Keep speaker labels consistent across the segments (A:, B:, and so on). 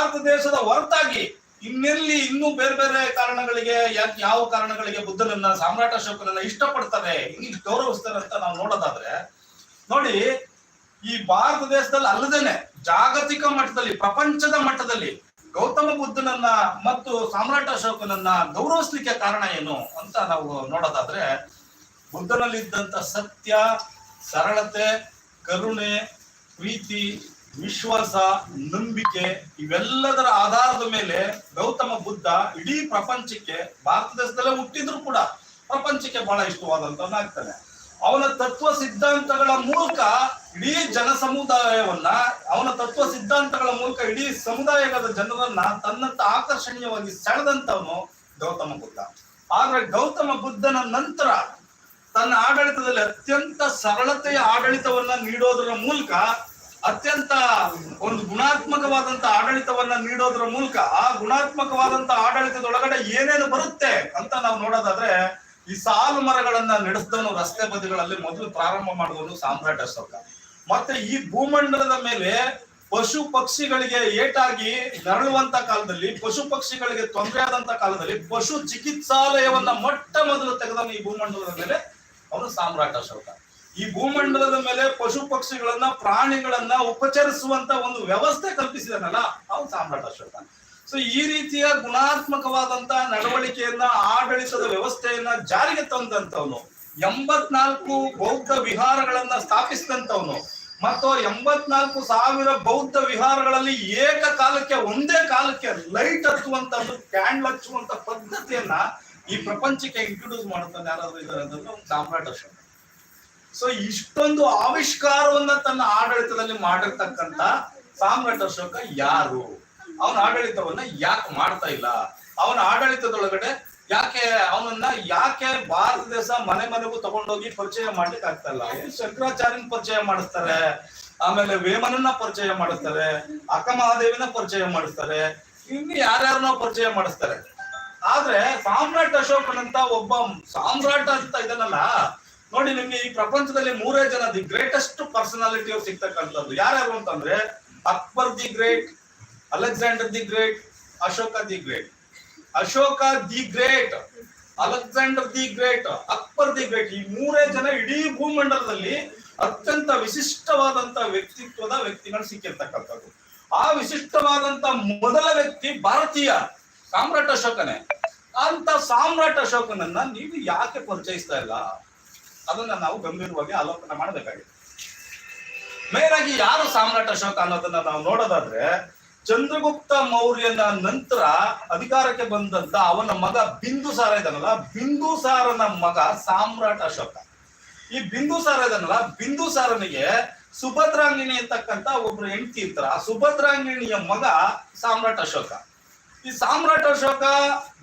A: ಭಾರತ ದೇಶದ ಹೊರತಾಗಿ ಇನ್ನೆಲ್ಲಿ ಇನ್ನೂ ಬೇರೆ ಬೇರೆ ಕಾರಣಗಳಿಗೆ ಯಾವ ಕಾರಣಗಳಿಗೆ ಬುದ್ಧನನ್ನ, ಸಾಮ್ರಾಟ ಅಶೋಕನನ್ನ ಇಷ್ಟಪಡ್ತಾರೆ ಈ ಗೌರವಿಸ್ತಾರೆ ಅಂತ ನಾವು ನೋಡೋದಾದ್ರೆ, ನೋಡಿ, ಈ ಭಾರತ ದೇಶದಲ್ಲಿ ಅಲ್ಲದೇನೆ ಜಾಗತಿಕ ಮಟ್ಟದಲ್ಲಿ, ಪ್ರಪಂಚದ ಮಟ್ಟದಲ್ಲಿ ಗೌತಮ ಬುದ್ಧನನ್ನ ಮತ್ತು ಸಾಮ್ರಾಟ ಅಶೋಕನನ್ನ ಗೌರವಿಸ್ಲಿಕ್ಕೆ ಕಾರಣ ಏನು ಅಂತ ನಾವು ನೋಡೋದಾದ್ರೆ, ಬುದ್ಧನಲ್ಲಿದ್ದಂತ ಸತ್ಯ, ಸರಳತೆ, ಕರುಣೆ, ಪ್ರೀತಿ ವಿಶ್ವಾಸ, ನಂಬಿಕೆ ಇವೆಲ್ಲದರ ಆಧಾರದ ಮೇಲೆ ಗೌತಮ ಬುದ್ಧ ಇಡೀ ಪ್ರಪಂಚಕ್ಕೆ, ಭಾರತ ದೇಶದಲ್ಲೇ ಹುಟ್ಟಿದ್ರು ಕೂಡ ಪ್ರಪಂಚಕ್ಕೆ ಬಹಳ ಇಷ್ಟವಾದಂತವನಾಗ್ತಾನೆ ಅವನ ತತ್ವ ಸಿದ್ಧಾಂತಗಳ ಮೂಲಕ ಇಡೀ ಜನ ಸಮುದಾಯವನ್ನ ಅವನ ತತ್ವ ಸಿದ್ಧಾಂತಗಳ ಮೂಲಕ ಇಡೀ ಸಮುದಾಯದ ಜನರನ್ನ ತನ್ನಂತ ಆಕರ್ಷಣೀಯವಾಗಿ ಸೆಳೆದಂತವನು ಗೌತಮ ಬುದ್ಧ. ಆದ್ರೆ ಗೌತಮ ಬುದ್ಧನ ನಂತರ ತನ್ನ ಆಡಳಿತದಲ್ಲಿ ಅತ್ಯಂತ ಸರಳತೆಯ ಆಡಳಿತವನ್ನ ನೀಡೋದರ ಮೂಲಕ ಅತ್ಯಂತ ಒಂದು ಗುಣಾತ್ಮಕವಾದಂತ ಆಡಳಿತವನ್ನ ನೀಡೋದ್ರ ಮೂಲಕ ಆ ಗುಣಾತ್ಮಕವಾದಂತ ಆಡಳಿತದೊಳಗಡೆ ಏನೇನು ಬರುತ್ತೆ ಅಂತ ನಾವು ನೋಡೋದಾದ್ರೆ ಈ ಸಾಲು ಮರಗಳನ್ನ ನಡೆಸಿದನು ರಸ್ತೆ ಬದಿಗಳಲ್ಲಿ ಮೊದಲು ಪ್ರಾರಂಭ ಮಾಡಿದವನು ಸಾಮ್ರಾಟ ಅಶೋಕ. ಮತ್ತೆ ಈ ಭೂಮಂಡಲದ ಮೇಲೆ ಪಶು ಪಕ್ಷಿಗಳಿಗೆ ಏಟಾಗಿ ನರಳುವಂತ ಕಾಲದಲ್ಲಿ, ಪಶು ಪಕ್ಷಿಗಳಿಗೆ ತೊಂದರೆ ಆದಂತ ಕಾಲದಲ್ಲಿ ಪಶು ಚಿಕಿತ್ಸಾಲಯವನ್ನ ಮೊಟ್ಟ ಮೊದಲು ತೆಗೆದವನು ಈ ಭೂಮಂಡಲದ ಮೇಲೆ ಅವನು ಸಾಮ್ರಾಟ ಅಶೋಕ. ಈ ಭೂಮಂಡಲದ ಮೇಲೆ ಪಶು ಪಕ್ಷಿಗಳನ್ನ, ಪ್ರಾಣಿಗಳನ್ನ ಉಪಚರಿಸುವಂತ ಒಂದು ವ್ಯವಸ್ಥೆ ಕಲ್ಪಿಸಿದನಲ್ಲ ಅವನು ಸಾಮ್ರಾಟ ಅಶೋಕ. ಸೊ ಈ ರೀತಿಯ ಗುಣಾತ್ಮಕವಾದಂತ ನಡವಳಿಕೆಯನ್ನ, ಆಡಳಿತದ ವ್ಯವಸ್ಥೆಯನ್ನ ಜಾರಿಗೆ ತಂದಂತವನು ಎಂಬತ್ನಾಲ್ಕು ಬೌದ್ಧ ವಿಹಾರಗಳನ್ನ ಸ್ಥಾಪಿಸಿದಂತವನು ಮತ್ತು ಎಂಬತ್ನಾಲ್ಕು ಸಾವಿರ ಬೌದ್ಧ ವಿಹಾರಗಳಲ್ಲಿ ಏಕಕಾಲಕ್ಕೆ ಒಂದೇ ಕಾಲಕ್ಕೆ ಲೈಟ್ ಹಚ್ಚುವಂತ ಕ್ಯಾಂಡಲ್ ಹಚ್ಚುವಂತ ಪದ್ಧತಿಯನ್ನ ಈ ಪ್ರಪಂಚಕ್ಕೆ ಇಂಟ್ರೊಡ್ಯೂಸ್ ಮಾಡುತ್ತಾನೆ ಯಾರಾದ್ರೂ ಇದ್ದಾರೆ ಅಂತಂದ್ರೆ ಒಂದು ಸಾಮ್ರಾಟ್ ಅಶೋಕ. ಸೊ ಇಷ್ಟೊಂದು ಆವಿಷ್ಕಾರವನ್ನ ತನ್ನ ಆಡಳಿತದಲ್ಲಿ ಮಾಡಿರ್ತಕ್ಕಂತ ಸಾಮ್ರಾಟ್ ಅಶೋಕ ಯಾರು? ಅವನ ಆಡಳಿತವನ್ನ ಯಾಕೆ ಮಾಡ್ತಾ ಇಲ್ಲ? ಅವನ ಆಡಳಿತದೊಳಗಡೆ ಯಾಕೆ ಅವನನ್ನ ಯಾಕೆ ಭಾರತ ದೇಶ ಮನೆ ಮನೆಗೂ ತಗೊಂಡೋಗಿ ಪರಿಚಯ ಮಾಡ್ಲಿಕ್ಕೆ ಆಗ್ತಾ ಇಲ್ಲ? ಶಂಕರಾಚಾರ್ಯನ ಪರಿಚಯ ಮಾಡಿಸ್ತಾರೆ? ಆಮೇಲೆ ವೇಮನನ್ನ ಪರಿಚಯ ಮಾಡಿಸ್ತಾರೆ? ಅಕ್ಕ ಮಹಾದೇವಿನ ಪರಿಚಯ ಮಾಡಿಸ್ತಾರೆ? ಇನ್ನು ಯಾರ್ಯಾರನ್ನ ಪರಿಚಯ ಮಾಡಿಸ್ತಾರೆ? ಆದ್ರೆ ಸಾಮ್ರಾಟ್ ಅಶೋಕನಂತ ಒಬ್ಬ ಸಾಮ್ರಾಟ ಅಂತ ಇದನ್ನಲ್ಲ ನೋಡಿ, ನಿಮ್ಗೆ ಈ ಪ್ರಪಂಚದಲ್ಲಿ ಮೂರೇ ಜನ ದಿ ಗ್ರೇಟೆಸ್ಟ್ ಪರ್ಸನಾಲಿಟಿ ಅವ್ರು ಸಿಗ್ತಕ್ಕಂಥದ್ದು. ಯಾರ್ಯಾರು ಅಂತಂದ್ರೆ, Akbar the great Alexander the great Ashoka the great Ashoka the great Alexander the great Akbar the great ಈ ಮೂರೇ ಜನ ಇಡೀ ಭೂಮಂಡಲದಲ್ಲಿ ಅತ್ಯಂತ ವಿಶಿಷ್ಟವಾದಂತ ವ್ಯಕ್ತಿತ್ವದ ವ್ಯಕ್ತಿಗಳು ಸಿಕ್ಕಿರ್ತಕ್ಕಂಥದ್ದು. ಆ ವಿಶಿಷ್ಟವಾದಂತ ಮೊದಲ ವ್ಯಕ್ತಿ ಭಾರತೀಯ, ಸಾಮ್ರಾಟ್ ಅಶೋಕನೇ. ಅಂತ ಸಾಮ್ರಾಟ್ ಅಶೋಕನನ್ನ ನೀವು ಯಾಕೆ ಪರಿಚಯಿಸ್ತಾ ಇಲ್ಲ? ಅದನ್ನ ನಾವು ಗಂಭೀರವಾಗಿ ಆಲೋಚನೆ ಮಾಡಬೇಕಾಗಿದೆ. ಮೇನ್ ಆಗಿ ಯಾರು ಸಾಮ್ರಾಟ್ ಅಶೋಕ ಅನ್ನೋದನ್ನ ನಾವು ನೋಡೋದಾದ್ರೆ, ಚಂದ್ರಗುಪ್ತ ಮೌರ್ಯನ ನಂತರ ಅಧಿಕಾರಕ್ಕೆ ಬಂದಂತ ಅವನ ಮಗ ಬಿಂದುಸಾರ ಇದನ್ನಲ್ಲ ಬಿಂದುಸಾರನ ಮಗ ಸಾಮ್ರಾಟ್ ಅಶೋಕ. ಈ ಬಿಂದುಸಾರ ಇದನ್ನಲ್ಲ ಬಿಂದುಸಾರನಿಗೆ ಸುಭದ್ರಾಂಗಿಣಿ ಅಂತಕ್ಕಂತ ಒಬ್ರು ಹೆಂಡತಿ ಇರ್ತಾರ. ಸುಭದ್ರಾಂಗಿಣಿಯ ಮಗ ಸಾಮ್ರಾಟ್ ಅಶೋಕ. ಈ ಸಾಮ್ರಾಟ ಅಶೋಕ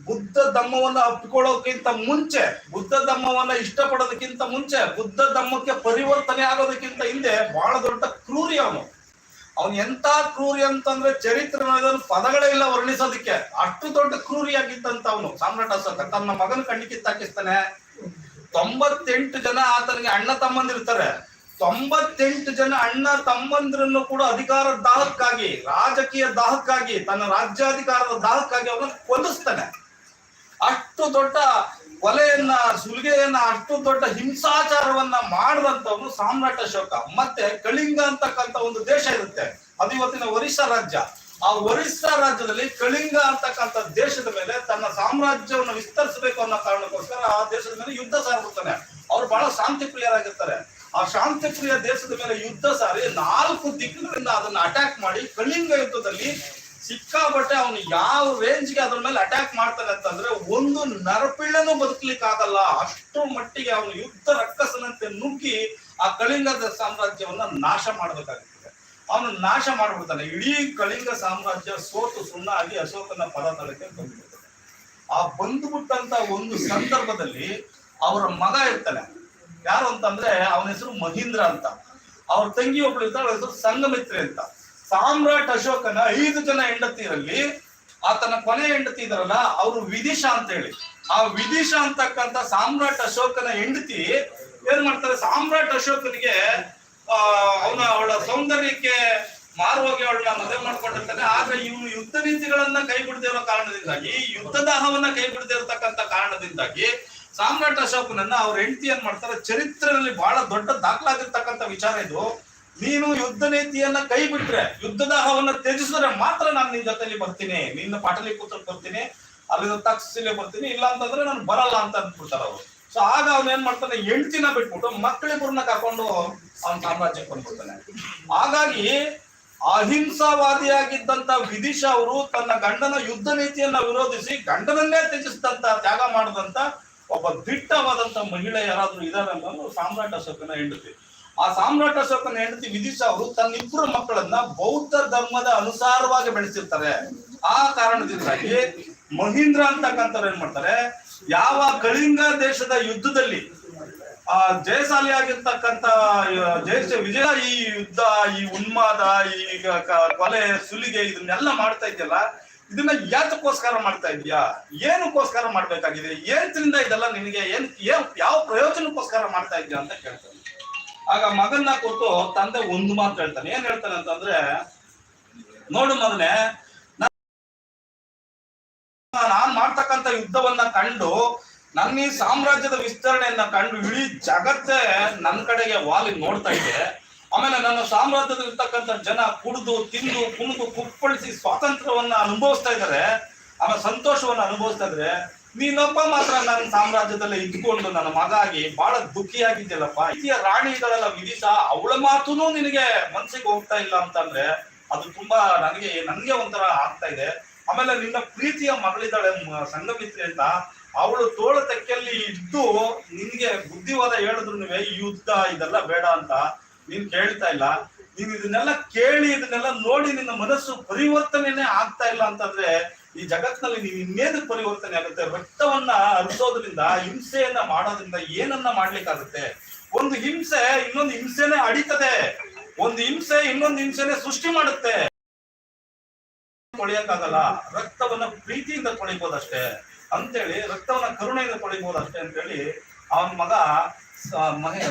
A: ಬುದ್ಧ ಧಮ್ಮವನ್ನ ಅಪ್ಪಿಕೊಳ್ಳೋಕ್ಕಿಂತ ಮುಂಚೆ, ಬುದ್ಧ ಧಮ್ಮವನ್ನ ಇಷ್ಟಪಡೋದಕ್ಕಿಂತ ಮುಂಚೆ, ಬುದ್ಧ ಧಮ್ಮಕ್ಕೆ ಪರಿವರ್ತನೆ ಆಗೋದಕ್ಕಿಂತ ಹಿಂದೆ ಬಹಳ ದೊಡ್ಡ ಕ್ರೂರಿ ಅವನು. ಅವನು ಎಂತ ಕ್ರೂರಿ ಅಂತಂದ್ರೆ ಚರಿತ್ರೆ ಪದಗಳೇ ಇಲ್ಲ ವರ್ಣಿಸೋದಕ್ಕೆ. ಅಷ್ಟು ದೊಡ್ಡ ಕ್ರೂರಿಯಾಗಿದ್ದಂತ ಅವನು ಸಾಮ್ರಾಟ ಅಶೋಕ. ತನ್ನ ಮಗನ ಕಣ್ಣಿ ಕಿತ್ತಾಕಿಸ್ತಾನೆ. ತೊಂಬತ್ತೆಂಟು ಜನ ಆತನಿಗೆ ಅಣ್ಣ ತಮ್ಮಂದಿರ್ತಾರೆ ತೊಂಬತ್ತೆಂಟು ಜನ ಅಣ್ಣ ತಮ್ಮಂದ್ರನ್ನು ಕೂಡ ಅಧಿಕಾರ ದಾಹಕ್ಕಾಗಿ, ರಾಜಕೀಯ ದಾಹಕ್ಕಾಗಿ, ತನ್ನ ರಾಜ್ಯಾಧಿಕಾರದ ದಾಹಕ್ಕಾಗಿ ಅವನು ಕೊಲಿಸ್ತಾನೆ ಅಷ್ಟು ದೊಡ್ಡ ಕೊಲೆಯನ್ನ, ಸುಲಿಗೆಯನ್ನ, ಅಷ್ಟು ದೊಡ್ಡ ಹಿಂಸಾಚಾರವನ್ನ ಮಾಡುವಂತವನು ಸಾಮ್ರಾಟ ಅಶೋಕ. ಮತ್ತೆ ಕಳಿಂಗ ಅಂತಕ್ಕಂತ ಒಂದು ದೇಶ ಇರುತ್ತೆ. ಅದು ಇವತ್ತಿನ ಒರಿಸ್ಸಾ ರಾಜ್ಯ. ಆ ಒರಿಸ್ಸಾ ರಾಜ್ಯದಲ್ಲಿ ಕಳಿಂಗ ಅಂತಕ್ಕಂಥ ದೇಶದ ಮೇಲೆ ತನ್ನ ಸಾಮ್ರಾಜ್ಯವನ್ನು ವಿಸ್ತರಿಸಬೇಕು ಅನ್ನೋ ಕಾರಣಕ್ಕೋಸ್ಕರ ಆ ದೇಶದ ಮೇಲೆ ಯುದ್ಧ ಸಾರ್ಬಿಡ್ತಾನೆ ಅವ್ರು ಬಹಳ ಶಾಂತಿ ಪ್ರಿಯರಾಗಿರ್ತಾರೆ ಆ ಶಾಂತಿಪ್ರಿಯ ದೇಶದ ಮೇಲೆ ಯುದ್ಧ ಸಾರಿ ನಾಲ್ಕು ದಿಕ್ಕುಗಳಿಂದ ಅದನ್ನ ಅಟ್ಯಾಕ್ ಮಾಡಿ ಕಳಿಂಗ ಯುದ್ಧದಲ್ಲಿ ಸಿಕ್ಕಾಪಟ್ಟೆ ಅವನು ಯಾವ ರೇಂಜ್ಗೆ ಅದ್ರ ಮೇಲೆ ಅಟ್ಯಾಕ್ ಮಾಡ್ತಾನೆ ಅಂತಂದ್ರೆ ಒಂದು ನರಪಿಳ್ಳನು ಬದುಕಲಿಕ್ಕೆ ಆಗಲ್ಲ ಅಷ್ಟು ಮಟ್ಟಿಗೆ ಅವನು ಯುದ್ಧ ರಕ್ಕಸನಂತೆ ನುಗ್ಗಿ ಆ ಕಳಿಂಗದ ಸಾಮ್ರಾಜ್ಯವನ್ನ ನಾಶ ಮಾಡಬೇಕಾಗ್ತದೆ. ಅವನು ನಾಶ ಮಾಡ್ಬಿಡ್ತಾನೆ. ಇಡೀ ಕಳಿಂಗ ಸಾಮ್ರಾಜ್ಯ ಸೋತು ಸುಣ್ಣ ಆಗಿ ಅಶೋಕನ ಪದತಳಕ್ಕೆ ಬಂದ್ಬಿಡ್ತಾನೆ ಆ ಬಂದ್ಬಿಟ್ಟಂತ ಒಂದು ಸಂದರ್ಭದಲ್ಲಿ ಅವರ ಮಗ ಇರ್ತಾನೆ. ಯಾರು ಅಂತಂದ್ರೆ ಅವನ ಹೆಸರು ಮಹೀಂದ್ರ ಅಂತ. ಅವ್ರ ತಂಗಿ ಒಬ್ಳು ಅವ್ರ ಹೆಸರು ಸಂಗಮಿತ್ರಿ ಅಂತ. ಸಾಮ್ರಾಟ್ ಅಶೋಕನ ಐದು ಜನ ಹೆಂಡತಿಯರಲ್ಲಿ ಆತನ ಕೊನೆ ಹೆಂಡತಿ ಇದಾರಲ್ಲ ಅವರು ವಿದಿಶಾ ಅಂತ ಹೇಳಿ ಆ ವಿದಿಶ ಅಂತಕ್ಕಂತ ಸಾಮ್ರಾಟ್ ಅಶೋಕನ ಹೆಂಡತಿ ಏನ್ ಮಾಡ್ತಾರೆ? ಸಾಮ್ರಾಟ್ ಅಶೋಕನಿಗೆ, ಆ, ಅವನ ಅವಳ ಸೌಂದರ್ಯಕ್ಕೆ ಮಾರುವಾಗಿ ಅವಳನ್ನ ಮದುವೆ ಮಾಡ್ಕೊಂಡಿರ್ತಾನೆ. ಆದ್ರೆ ಇವನು ಯುದ್ಧ ನೀತಿಗಳನ್ನ ಕೈ ಬಿಡದೇ ಇರೋ ಕಾರಣದಿಂದಾಗಿ, ಯುದ್ಧದಾಹವನ್ನ ಕೈ ಬಿಡದೇ ಇರತಕ್ಕಂತ ಕಾರಣದಿಂದಾಗಿ ಸಾಮ್ರಾಟ್ ಅಶೋಕನನ್ನ ಅವ್ರ ಹೆಂಡತಿ ಏನ್ ಮಾಡ್ತಾರೆ? ಚರಿತ್ರೆಯಲ್ಲಿ ಬಹಳ ದೊಡ್ಡ ದಾಖಲಾಗಿರ್ತಕ್ಕಂಥ ವಿಚಾರ ಇದು. ನೀನು ಯುದ್ಧ ನೀತಿಯನ್ನ ಕೈ ಬಿಟ್ರೆ ಯುದ್ಧದಾಹವನ್ನ ತ್ಯಜಿಸಿದ್ರೆ ಮಾತ್ರ ನಾನು ನಿನ್ನ ಜೊತೆಲಿ ಬರ್ತೀನಿ. ನಿನ್ನ ಪಾಟಲಿ ಕೂತ್ರ ಬರ್ತೀನಿ. ಅಲ್ಲಿಂದ ತಕ್ಷಿಲೆ ಬರ್ತೀನಿ. ಇಲ್ಲ ಅಂತಂದ್ರೆ ನಾನು ಬರಲ್ಲ ಅಂತ ಅಂದ್ಬಿಡ್ತಾರೆ ಅವರು. ಸೊ ಆಗ ಅವ್ನ ಏನ್ ಮಾಡ್ತಾನೆ? ಹೆಂಡ್ತಿನ ಬಿಟ್ಬಿಟ್ಟು ಮಕ್ಕಳಿಬ್ಬರನ್ನ ಕರ್ಕೊಂಡು ಅವನ ಸಾಮ್ರಾಜ್ಯಕ್ಕೆ ಬಂದ್ಬಿಡ್ತಾನೆ. ಹಾಗಾಗಿ ಅಹಿಂಸಾವಾದಿಯಾಗಿದ್ದಂತ ವಿದಿಶ ಅವರು ತನ್ನ ಗಂಡನ ಯುದ್ಧ ನೀತಿಯನ್ನ ವಿರೋಧಿಸಿ ಗಂಡನನ್ನೇ ತ್ಯಜಿಸಿದಂತ ತ್ಯಾಗ ಮಾಡದಂತ ಒಬ್ಬ ದಿಟ್ಟವಾದಂತ ಮಹಿಳೆ ಯಾರಾದ್ರೂ ಇದಾರೆ ಅನ್ನೋದು ಸಾಮ್ರಾಟ್ ಅಶೋಕನ ಹೆಂಡತಿ. ಆ ಸಾಮ್ರಾಟ ಅಶೋಕನ ಹೆಂಡತಿ ವಿದಿಶ ಅವರು ತನ್ನ ಇಬ್ಬರು ಮಕ್ಕಳನ್ನ ಬೌದ್ಧ ಧರ್ಮದ ಅನುಸಾರವಾಗಿ ಬೆಳೆಸಿರ್ತಾರೆ. ಆ ಕಾರಣದಿಂದಾಗಿ ಮಹೀಂದ್ರ ಅಂತಕ್ಕಂಥವ್ರು ಏನ್ ಮಾಡ್ತಾರೆ? ಯಾವ ಕಳಿಂಗ ದೇಶದ ಯುದ್ಧದಲ್ಲಿ, ಆ ಜಯಶಾಲಿ ಆಗಿರ್ತಕ್ಕಂತ ಜಯಶ, ವಿಜಯ ಈ ಯುದ್ಧ, ಈ ಉನ್ಮಾದ, ಈ ಕೊಲೆ, ಸುಲಿಗೆ ಇದನ್ನೆಲ್ಲ ಮಾಡ್ತಾ ಇದೆಯಲ್ಲ ಇದನ್ನ ಯಾತಕ್ಕೋಸ್ಕರ ಮಾಡ್ತಾ ಇದೀಯಾ? ಏನಕ್ಕೋಸ್ಕರ ಮಾಡ್ಬೇಕಾಗಿದೆ? ಏನ್ರಿಂದ ಇದೆಲ್ಲ ನಿನಗೆ ಏನ್ ಏನ್, ಯಾವ ಪ್ರಯೋಜನಕ್ಕೋಸ್ಕರ ಮಾಡ್ತಾ ಇದೀಯಾ ಅಂತ ಕೇಳ್ತಾನೆ. ಆಗ ಮಗನ್ನ ಕೊಟ್ಟು ತಂದೆ ಒಂದು ಮಾತು ಹೇಳ್ತಾನೆ. ಏನ್ ಹೇಳ್ತಾನೆ ಅಂತಂದ್ರೆ, ನೋಡು ಮಗನೇ, ನಾನ್ ಮಾಡ್ತಕ್ಕಂತ ಯುದ್ಧವನ್ನ ಕಂಡು ನನ್ನ ಈ ಸಾಮ್ರಾಜ್ಯದ ವಿಸ್ತರಣೆಯನ್ನ ಕಂಡು ಇಡೀ ಜಗತ್ತೇ ನನ್ನ ಕಡೆಗೆ ವಾಲಿ ನೋಡ್ತಾ ಇದೆ. ಆಮೇಲೆ ನನ್ನ ಸಾಮ್ರಾಜ್ಯದಲ್ಲಿ ಇರ್ತಕ್ಕಂಥ ಜನ ಕುಡಿದು, ತಿಂದು, ಕುಣಿದು, ಕುಪ್ಪಳಿಸಿ ಸ್ವಾತಂತ್ರ್ಯವನ್ನ ಅನುಭವಿಸ್ತಾ ಇದ್ದಾರೆ. ಆಮೇಲೆ ಸಂತೋಷವನ್ನು ಅನುಭವಿಸ್ತಾ ಇದ್ರೆ ನೀನೊಬ್ಬ ಮಾತ್ರ ನನ್ನ ಸಾಮ್ರಾಜ್ಯದಲ್ಲೇ ಇದ್ಕೊಂಡು ನನ್ನ ಮಗ ಆಗಿ ಬಹಳ ದುಃಖಿಯಾಗಿದ್ಯಲ್ಲಪ್ಪ ಇತಿಯ ರಾಣಿಗಳೆಲ್ಲ ವಿಧಿಸ ಅವಳ ಮಾತೂ ನಿನಗೆ ಮನಸ್ಸಿಗೆ ಹೋಗ್ತಾ ಇಲ್ಲ ಅಂತಂದ್ರೆ ಅದು ತುಂಬಾ ನನಗೆ ನನಗೆ ಒಂಥರ ಆಗ್ತಾ ಇದೆ. ಆಮೇಲೆ ನಿನ್ನ ಪ್ರೀತಿಯ ಮಗಳಿದ್ದಾಳೆ ಸಂಗಮಿತ್ರಿ ಅಂತ. ಅವಳು ತೋಳ ತೆಕ್ಕೆಯಲ್ಲಿ ಇದ್ದು ನಿನ್ಗೆ ಬುದ್ಧಿವಾದ ಹೇಳಿದ್ರು ಯುದ್ಧ ಇದೆಲ್ಲ ಬೇಡ ಅಂತ. ನೀನ್ ಕೇಳ್ತಾ ಇಲ್ಲ. ನೀನ್ ಇದನ್ನೆಲ್ಲ ಕೇಳಿ, ಇದನ್ನೆಲ್ಲ ನೋಡಿ ನಿನ್ನ ಮನಸ್ಸು ಪರಿವರ್ತನೆನೇ ಆಗ್ತಾ ಇಲ್ಲ ಅಂತಂದ್ರೆ ಈ ಜಗತ್ನಲ್ಲಿ ನೀನ್ ಇನ್ನೇನು ಪರಿವರ್ತನೆ ಆಗುತ್ತೆ? ರಕ್ತವನ್ನ ಹರಿಸೋದ್ರಿಂದ, ಹಿಂಸೆಯನ್ನ ಮಾಡೋದ್ರಿಂದ ಏನನ್ನ ಮಾಡ್ಲಿಕ್ಕಾಗುತ್ತೆ? ಒಂದು ಹಿಂಸೆ ಇನ್ನೊಂದು ಹಿಂಸೆನೆ ಅಡಿತದೆ ಒಂದು ಹಿಂಸೆ ಇನ್ನೊಂದು ಹಿಂಸೆನೆ ಸೃಷ್ಟಿ ಮಾಡುತ್ತೆ. ಕೊಳೆಯಕ್ಕಾಗಲ್ಲ ರಕ್ತವನ್ನ ಪ್ರೀತಿಯಿಂದ ಕೊಳಿಬೋದಷ್ಟೇ ಅಂತೇಳಿ, ರಕ್ತವನ್ನ ಕರುಣೆಯಿಂದ ಕೊಳಿಬೋದಷ್ಟೇ ಅಂತೇಳಿ, ಅವನ ಮಗ ಮಹೇ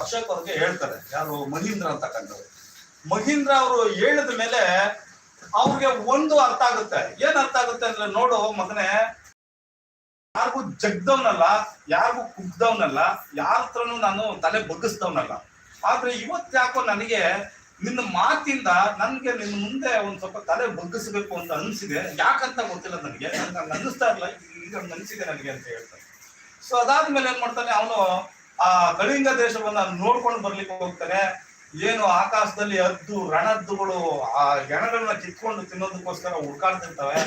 A: ಅಶೋಕ್ ಅವ್ರಿಗೆ ಹೇಳ್ತಾರೆ. ಯಾರು? ಮಹೀಂದ್ರ ಅಂತಕ್ಕಂಥವ್ರು ಮಹೀಂದ್ರ ಅವರು ಹೇಳಿದ ಮೇಲೆ ಅವ್ರಿಗೆ ಒಂದು ಅರ್ಥ ಆಗುತ್ತೆ. ಏನ್ ಅರ್ಥ ಆಗುತ್ತೆ ಅಂದ್ರೆ ನೋಡು ಮಗನೇ, ಯಾರಿಗೂ ಜಗ್ದವ್ನಲ್ಲ, ಯಾರಿಗೂ ಕುಗ್ದವ್ನಲ್ಲ, ಯಾರ ನಾನು ತಲೆ ಬಗ್ಗಿಸ್ದವನಲ್ಲ. ಆದ್ರೆ ಯಾಕೋ ನನಗೆ ನಿನ್ನ ಮಾತಿಂದ ನನ್ಗೆ ನಿನ್ನ ಮುಂದೆ ಒಂದ್ ಸ್ವಲ್ಪ ತಲೆ ಬಗ್ಗಿಸ್ಬೇಕು ಅಂತ ಅನ್ಸಿದೆ. ಯಾಕಂತ ಗೊತ್ತಿಲ್ಲ ನನಗೆ. ನನ್ಗೆ ಅನ್ನಿಸ್ತಾ ಇಲ್ಲ ಈಗ ಅನ್ಸಿದೆ ನನಗೆ ಅಂತ ಹೇಳ್ತಾರೆ. ಸೊ ಅದಾದ್ಮೇಲೆ ಏನ್ ಮಾಡ್ತಾನೆ ಅವನು ಆ ಕಳಿಂಗ ದೇಶವನ್ನ ನೋಡ್ಕೊಂಡು ಬರ್ಲಿಕ್ಕೆ ಹೋಗ್ತಾರೆ. ಏನು ಆಕಾಶದಲ್ಲಿ ಹದ್ದು ರಣದ್ದುಗಳು ಆ ಹೆಣಗಳನ್ನ ಕಿತ್ಕೊಂಡು ತಿನ್ನೋದಕ್ಕೋಸ್ಕರ ಹುಡ್ಕಾಡ್ತಿರ್ತವೆ.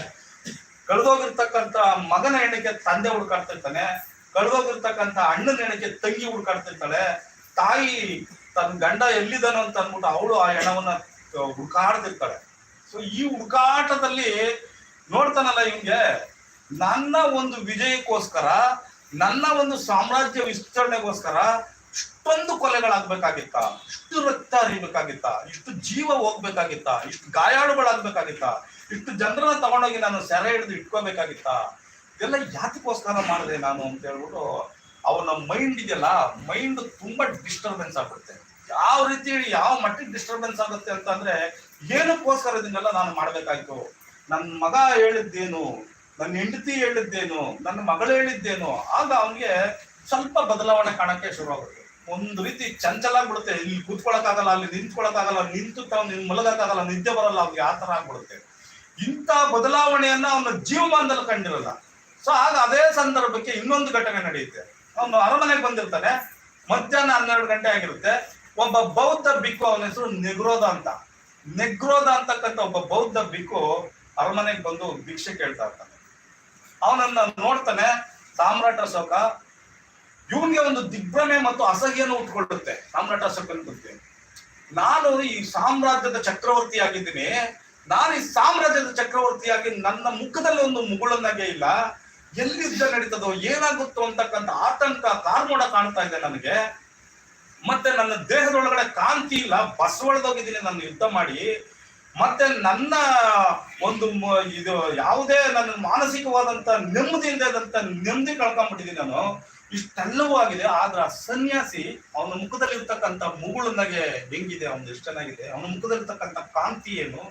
A: ಕಳೆದೋಗಿರ್ತಕ್ಕಂತ ಮಗನ ಹೆಣಕ್ಕೆ ತಂದೆ ಹುಡ್ಕಾಡ್ತಿರ್ತಾನೆ. ಕಳೆದೋಗಿರ್ತಕ್ಕಂತ ಅಣ್ಣನ ಹೆಣಕ್ಕೆ ತಂಗಿ ಹುಡ್ಕಾಡ್ತಿರ್ತಾಳೆ. ತಾಯಿ ತನ್ನ ಗಂಡ ಎಲ್ಲಿದ್ದಾನೋ ಅಂತ ಅಂದ್ಬಿಟ್ಟು ಅವಳು ಆ ಹೆಣವನ್ನ ಹುಡ್ಕಾಡ್ತಿರ್ತಾಳೆ. ಸೊ ಈ ಹುಡುಕಾಟದಲ್ಲಿ ನೋಡ್ತಾನಲ್ಲ ಹಿಂಗೆ ನನ್ನ ಒಂದು ವಿಜಯಕ್ಕೋಸ್ಕರ ನನ್ನ ಒಂದು ಸಾಮ್ರಾಜ್ಯ ವಿಸ್ತರಣೆಗೋಸ್ಕರ ಇಷ್ಟೊಂದು ಕೊಲೆಗಳಾಗ್ಬೇಕಾಗಿತ್ತ, ಇಷ್ಟು ರಕ್ತ ಹರಿಬೇಕಾಗಿತ್ತ, ಇಷ್ಟು ಜೀವ ಹೋಗ್ಬೇಕಾಗಿತ್ತ, ಇಷ್ಟು ಗಾಯಾಳುಗಳಾಗ್ಬೇಕಾಗಿತ್ತ, ಇಷ್ಟು ಜನರನ್ನ ತಗೊಂಡೋಗಿ ನಾನು ಸೆರೆ ಹಿಡಿದು ಇಟ್ಕೋಬೇಕಾಗಿತ್ತ, ಇದೆಲ್ಲ ಯಾತಕ್ಕೋಸ್ಕರ ಮಾಡಿದೆ ನಾನು ಅಂತ ಹೇಳ್ಬಿಟ್ಟು ಅವನ ಮೈಂಡ್ ಇದೆಯಲ್ಲ ಮೈಂಡ್ ತುಂಬಾ ಡಿಸ್ಟರ್ಬೆನ್ಸ್ ಆಗ್ಬಿಡುತ್ತೆ. ಯಾವ ರೀತಿ, ಯಾವ ಮಟ್ಟಿಗೆ ಡಿಸ್ಟರ್ಬೆನ್ಸ್ ಆಗುತ್ತೆ ಅಂತಂದ್ರೆ ಏನಕ್ಕೋಸ್ಕರ ಇದನ್ನೆಲ್ಲ ನಾನು ಮಾಡ್ಬೇಕಾಯ್ತು? ನನ್ನ ಮಗ ಹೇಳಿದ್ದೇನು? ನನ್ನ ಹೆಂಡತಿ ಹೇಳಿದ್ದೇನು, ನನ್ನ ಮಗಳು ಹೇಳಿದ್ದೇನು, ಆಗ ಅವನಿಗೆ ಸ್ವಲ್ಪ ಬದಲಾವಣೆ ಕಾಣಕ್ಕೆ ಶುರು ಆಗುತ್ತೆ. ಒಂದು ರೀತಿ ಚಂಚಲ ಆಗ್ಬಿಡುತ್ತೆ ಇಲ್ಲಿ ಕೂತ್ಕೊಳಕ್ಕಾಗಲ್ಲ, ಅಲ್ಲಿ ನಿಂತ್ಕೊಳಕ್ಕಾಗಲ್ಲ ನಿಂತು ನಿನ್ ಮಲಗಕ್ಕಾಗಲ್ಲ, ನಿದ್ದೆ ಬರಲ್ಲ, ಅವ್ನಿಗೆ ಆ ತರ ಆಗ್ಬಿಡುತ್ತೆ. ಇಂಥ ಬದಲಾವಣೆಯನ್ನ ಅವನ ಜೀವಮಾನದಲ್ಲಿ ಕಂಡಿರಲ್ಲ. ಸೊ ಆಗ ಅದೇ ಸಂದರ್ಭಕ್ಕೆ ಇನ್ನೊಂದು ಘಟನೆ ನಡೆಯುತ್ತೆ. ಅವನು ಅರಮನೆಗೆ ಬಂದಿರ್ತಾನೆ. ಮಧ್ಯಾಹ್ನ ಹನ್ನೆರಡು ಗಂಟೆ ಆಗಿರುತ್ತೆ. ಒಬ್ಬ ಬೌದ್ಧ ಬಿಕ್ಕು ಅವನ ಹೆಸರು ನೆಗ್ರೋಧ ಅಂತ. ನೆಗ್ರೋಧ ಅಂತಕ್ಕಂಥ ಒಬ್ಬ ಬೌದ್ಧ ಬಿಕ್ಕು ಅರಮನೆಗೆ ಬಂದು ಭಿಕ್ಷೆ ಕೇಳ್ತಾ ಇರ್ತಾನೆ. ಅವನನ್ನ ನೋಡ್ತಾನೆ ಸಾಮ್ರಾಟ ಅಶೋಕ. ಇವನ್ಗೆ ಒಂದು ದಿಗ್ಭ್ರಮೆ ಮತ್ತು ಅಸಹ್ಯನ ಉಟ್ಕೊಳ್ಳುತ್ತೆ ಸಾಮ್ರಾಟ ಅಶೋಕನ ಬಗ್ಗೆ. ನಾನು ಈ ಸಾಮ್ರಾಜ್ಯದ ಚಕ್ರವರ್ತಿ ಆಗಿದ್ದೀನಿ ನಾನು ಈ ಸಾಮ್ರಾಜ್ಯದ ಚಕ್ರವರ್ತಿಯಾಗಿ ನನ್ನ ಮುಖದಲ್ಲಿ ಒಂದು ಮುಗುಳನ್ನಾಗೆ ಇಲ್ಲ. ಎಲ್ಲಿ ಯುದ್ಧ ನಡೀತದೋ, ಏನಾಗುತ್ತೋ ಅಂತಕ್ಕಂಥ ಆತಂಕ ಕಾರ್ಮೋಡ ಕಾಣ್ತಾ ಇದೆ ನನಗೆ. ಮತ್ತೆ ನನ್ನ ದೇಹದೊಳಗಡೆ ಕಾಂತಿ ಇಲ್ಲ ಬಸವಳದೋಗಿದ್ದೀನಿ. ನಾನು ಯುದ್ಧ ಮಾಡಿ ಮತ್ತೆ ನನ್ನ ಒಂದು ಇದು ಯಾವುದೇ ನನ್ನ ಮಾನಸಿಕವಾದಂತ ನೆಮ್ಮದಿಯಿಂದ ಇಲ್ಲದಂತ ನೆಮ್ಮದಿ ಕಳ್ಕೊಂಡ್ಬಿಟ್ಟಿದ್ದೀನಿ ನಾನು. ಇಷ್ಟೆಲ್ಲವೂ ಆಗಿದೆ. ಆದ್ರೆ ಆ ಸನ್ಯಾಸಿ ಅವನ ಮುಖದಲ್ಲಿ ಇರ್ತಕ್ಕಂಥ ಮುಗುಳು ನಗೆ ಹೆಂಗಿದೆ ಅವನು ಎಷ್ಟು ಚೆನ್ನಾಗಿದೆ, ಅವನ ಮುಖದಲ್ಲಿ ಇರ್ತಕ್ಕಂಥ ಕಾಂತಿ ಏನು,